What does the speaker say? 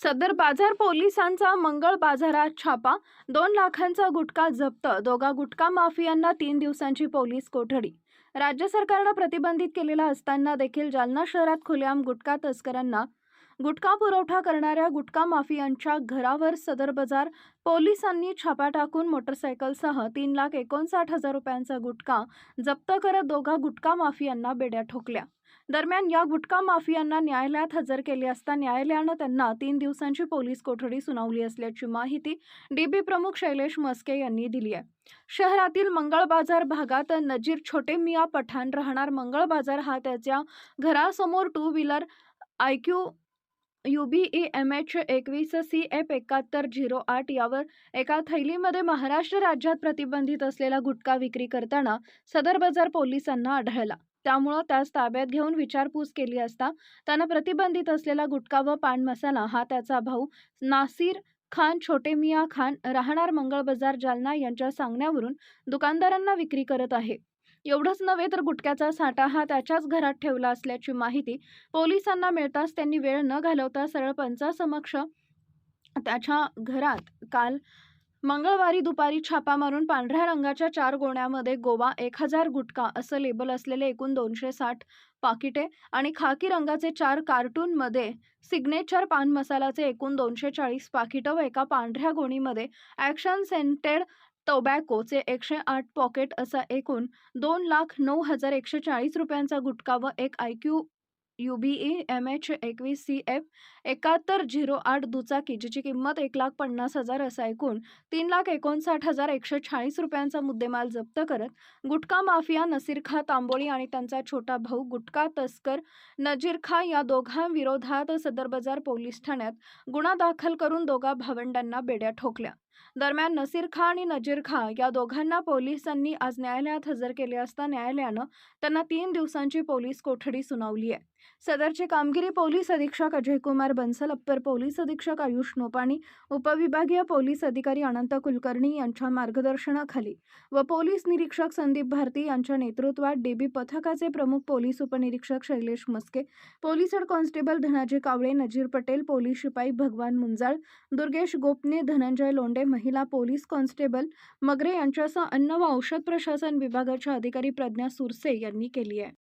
सदर बाजार पोलिसांचा मंगळ बाजारात छापा दोन लाखांचा गुटखा जप्त दोघा गुटखा माफियांना तीन दिवसांची पोलीस कोठडी. राज्य सरकारनं प्रतिबंधित केलेला असताना देखील जालना शहरात खुलेआम गुटखा तस्करांना गुटखा पुरवठा करणाऱ्या गुटखा माफियांच्या घरावर सदर बाजार पोलिसांनी छापा टाकून मोटरसायकलसह तीन लाख एकोणसाठ हजार रुपयांचा गुटखा जप्त करत दोघा गुटखा माफियांना बेड्या ठोकल्या. दरम्यान या गुटखा माफियांना न्यायालयात हजर केले असता न्यायालयानं त्यांना तीन दिवसांची पोलीस कोठडी सुनावली असल्याची माहिती डीबी प्रमुख शैलेश मस्के यांनी दिली आहे. शहरातील मंगळ बाजार भागात नजीर छोटे मिया पठाण राहणार. मंगळ बाजार हा त्याच्या घरासमोर टू व्हीलर आय क्यू ई एम एच एकवीस सी एफ एकाहत्तर झिरो आठ यावर एका थैलीमध्ये महाराष्ट्र राज्यात प्रतिबंधित असलेला गुटखा विक्री करताना सदर बाजार पोलिसांना आढळला. त्यामुळं त्यास ताब्यात घेऊन विचारपूस केली असता त्यानं प्रतिबंधित असलेला गुटखा व पान मसाला हा त्याचा भाऊ नासिर खान छोटे मिया खान राहणार मंगळ बाजार जालना यांच्या सांगण्यावरून दुकानदारांना विक्री करत आहे. एवढंच नव्हे तर गुटख्याचा साठा हा त्याच्याच घरात ठेवला असल्याची माहिती पोलिसांना मिळताच त्यांनी वेळ न घालवता सरळ पंचासमक्ष त्याच्या घरात काल मंगळवारी दुपारी छापा मारून पांढऱ्या रंगाच्या चार गोण्यामध्ये गोवा एक हजार गुटखा असं लेबल असलेले एकूण दोनशे साठ पाकिटे आणि खाकी रंगाचे चार कार्टूनमध्ये सिग्नेचर पान मसालाचे एकूण दोनशे चाळीस पाकिटं व एका पांढऱ्या गोणीमध्ये ॲक्शन सेंटेड टोबॅकोचे एकशे आठ पॉकेट असा एकूण दोन लाख नऊ हजार एकशे चाळीस रुपयांचा गुटखा व एक यू बी ई एम एच एकवीस सी एफ एकाहत्तर झिरो आठ दुचाकी जिची किंमत एक लाख पन्नास हजार असा एकूण तीन लाख एकोणसाठ हजार एकशे चाळीस रुपयांचा मुद्देमाल जप्त करत गुटखा माफिया नसीर खा तांबोळी आणि त्यांचा छोटा भाऊ गुटखा तस्कर नजीर खा या दोघांविरोधात सदर बाजार पोलीस ठाण्यात गुन्हा दाखल करून दोघा भावंडांना बेड्या ठोकल्या. दरम्यान नसीर खा आणि नजीर खा या दोघांना पोलिसांनी आज न्यायालयात हजर केले असता न्यायालयानं त्यांना तीन दिवसांची पोलीस कोठडी सुनावली आहे. सदरची कामगिरी पोलीस अधीक्षक अजयकुमार बन्सल अप्पर पोलीस अधीक्षक आयुष नोपाणी उपविभागीय पोलीस अधिकारी अनंत कुलकर्णी यांच्या मार्गदर्शनाखाली व पोलीस निरीक्षक संदीप भारती यांच्या नेतृत्वात डीबी पथकाचे प्रमुख पोलीस उपनिरीक्षक Shailesh Maske police head constable Dhanaji Kawale Nazir Patel police शिपाई भगवान मुंजाळ दुर्गेश गोपने धनंजय लोंडे महिला पोलीस कॉन्स्टेबल मगरे यांच्यासह अन्न व औषध प्रशासन विभागाच्या अधिकारी प्रज्ञा सुरसे यांनी केली आहे.